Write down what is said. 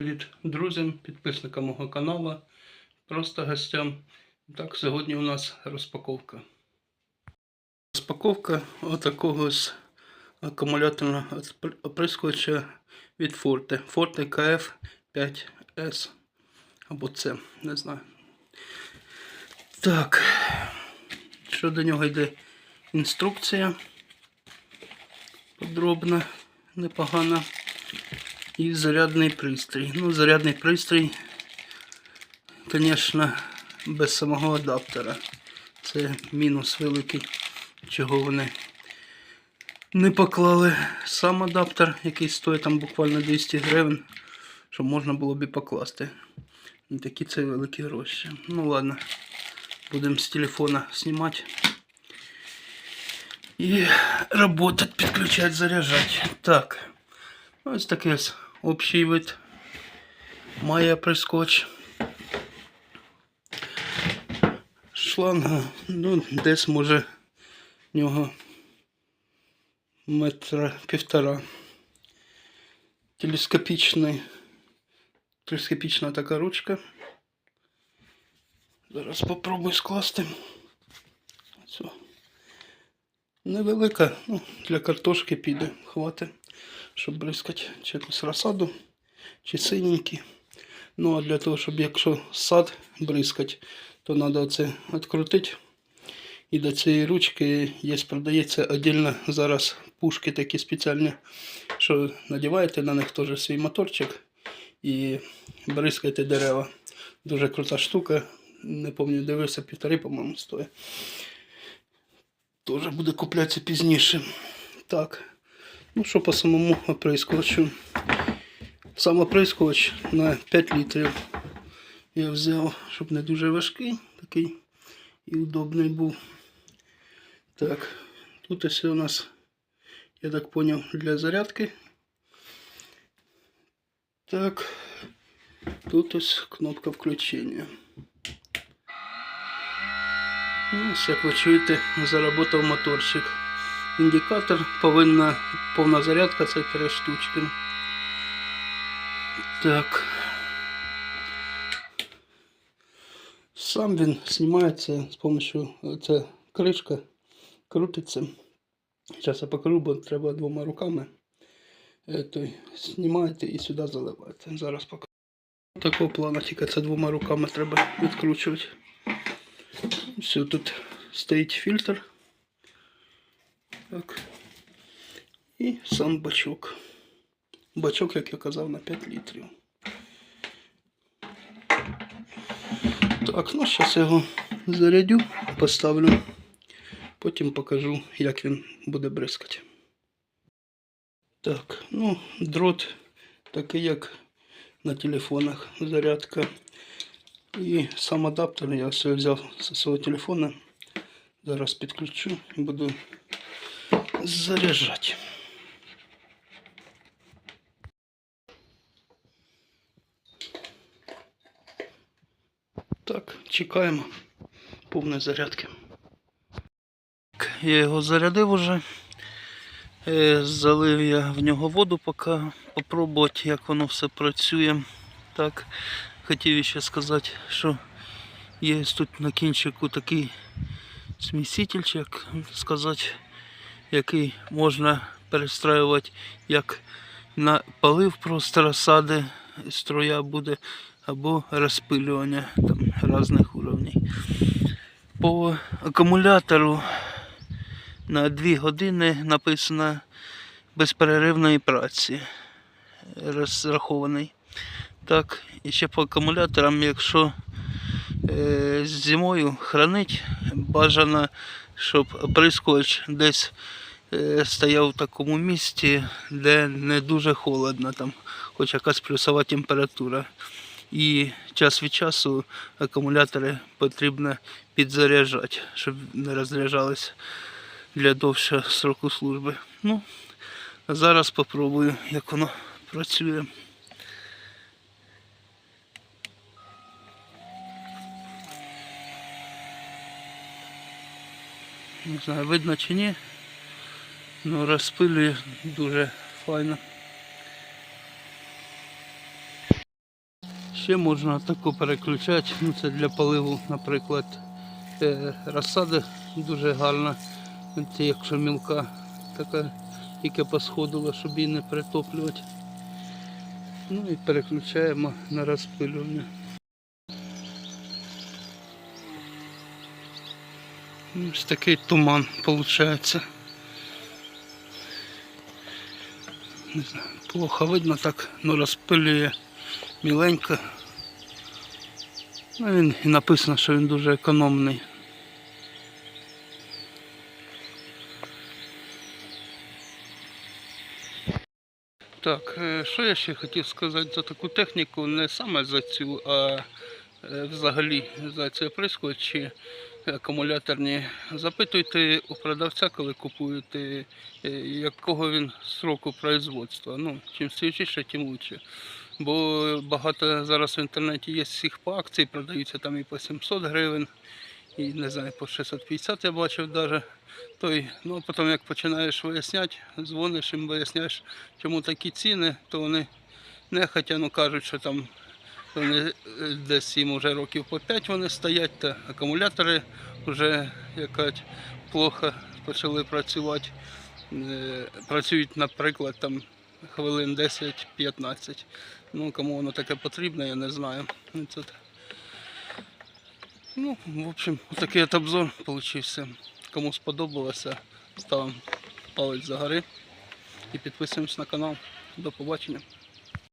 Привіт друзям, підписникам мого каналу, просто гостям. Так, сьогодні у нас розпаковка. Розпаковка отакого ось акумуляторного опр- оприскувача від Forte. Forte KF 5S. Або це, не знаю. Так, що до нього йде інструкція. Подробна, непогана. І зарядний пристрій. Ну, зарядний пристрій, звісно, без самого адаптера. Це мінус великий, чого вони не поклали сам адаптер, який стоїть там буквально 200 гривень, щоб можна було б покласти. Не такі це великі гроші. Ну ладно, будемо з телефона знімати. І работать, підключати, заряджати. Так. Ось ось общий вид має прискоч. Шланга, ну, десь може в нього метра півтора. Телескопічний, телескопічна така ручка. Зараз попробую скласти. Невелика, ну, для картошки піде, хватить щоб бризкати чи розсаду, чи синенькі. Ну а для того, щоб якщо сад бризкати, то треба це відкрутити. І до цієї ручки є, продається віддільно зараз пушки такі спеціальні, що надіваєте на них теж свій моторчик і бризкаєте дерева. Дуже крута штука. Не пам'ятаю, дивився, півтори, по-моєму, стоїть. Теж буде куплятися пізніше. Так. Ну що по самому оприскувачу. Сам оприскувач на 5 літрів я взяв, щоб не дуже важкий такий і удобний був. Так, тут ось у нас, я так поняв, для зарядки. Так, тут ось кнопка включення. Ну, ось, як ви чуєте, заработав моторчик індикатор, повинна повна зарядка, це три штучки. Так. Сам він знімається з допомогою це кришка, крутиться. Зараз я покажу, бо треба двома руками. Е, Той, знімаєте і сюди заливаєте. Зараз покажу. Такого плану, тільки це двома руками треба відкручувати. Все, тут стоїть фільтр. Так. І сам бачок. Бачок, як я казав, на 5 літрів. Так, ну зараз я його зарядю, поставлю. Потім покажу, як він буде бризкати. Так, ну, дрот такий, як на телефонах, зарядка. І сам адаптер я все взяв зі свого телефона. Зараз підключу і буду заряжать. Так, чекаємо повної зарядки. Я його зарядив уже. Е, Залив я в нього воду, поки попробувати, як воно все працює. Так, хотів ще сказати, що є тут на кінчику такий сміситель, як сказати, який можна перестраювати як на полив просто розсади, струя буде, або розпилювання там різних уровнів. По акумулятору на 2 години написано безперервної праці розрахований. Так, і ще по акумуляторам, якщо е, зимою хранить, бажано, щоб оприскувач десь стояв в такому місці, де не дуже холодно, там хоч якась плюсова температура. І час від часу акумулятори потрібно підзаряджати, щоб не розряджались для довшого сроку служби. Ну, зараз спробую, як воно працює. Не знаю, видно чи ні. Ну розпилює дуже файно. Ще можна таку переключати. Ну, це для поливу, наприклад, розсади дуже гарна. Це якщо мілка така тільки посходила, щоб її не притоплювати. Ну і переключаємо на розпилювання. Ось такий туман виходить. Не знаю, плохо видно так, ну розпилює міленько. Ну, він і написано, що він дуже економний. Так, е, що я ще хотів сказати за таку техніку, не саме за цю, а е, взагалі за ці оприскувачі акумуляторні. Запитуйте у продавця, коли купуєте, е, якого він сроку производства. Ну, чим свіжіше, тим краще. Бо багато зараз в інтернеті є всіх по акції, продаються там і по 700 гривень, і не знаю, по 650 я бачив навіть. Той, ну, а потім як починаєш виясняти, дзвониш їм, виясняєш, чому такі ціни, то вони нехотя ну, кажуть, що там вони е, десь їм вже років по 5 вони стоять, та акумулятори вже якась плохо почали працювати. Е, Працюють, наприклад, там хвилин 10-15. Ну, кому воно таке потрібно, я не знаю. Ну. Ну, в общем, такий от обзор получився. Кому сподобалося, ставимо палець загори і підписуємось на канал. До побачення.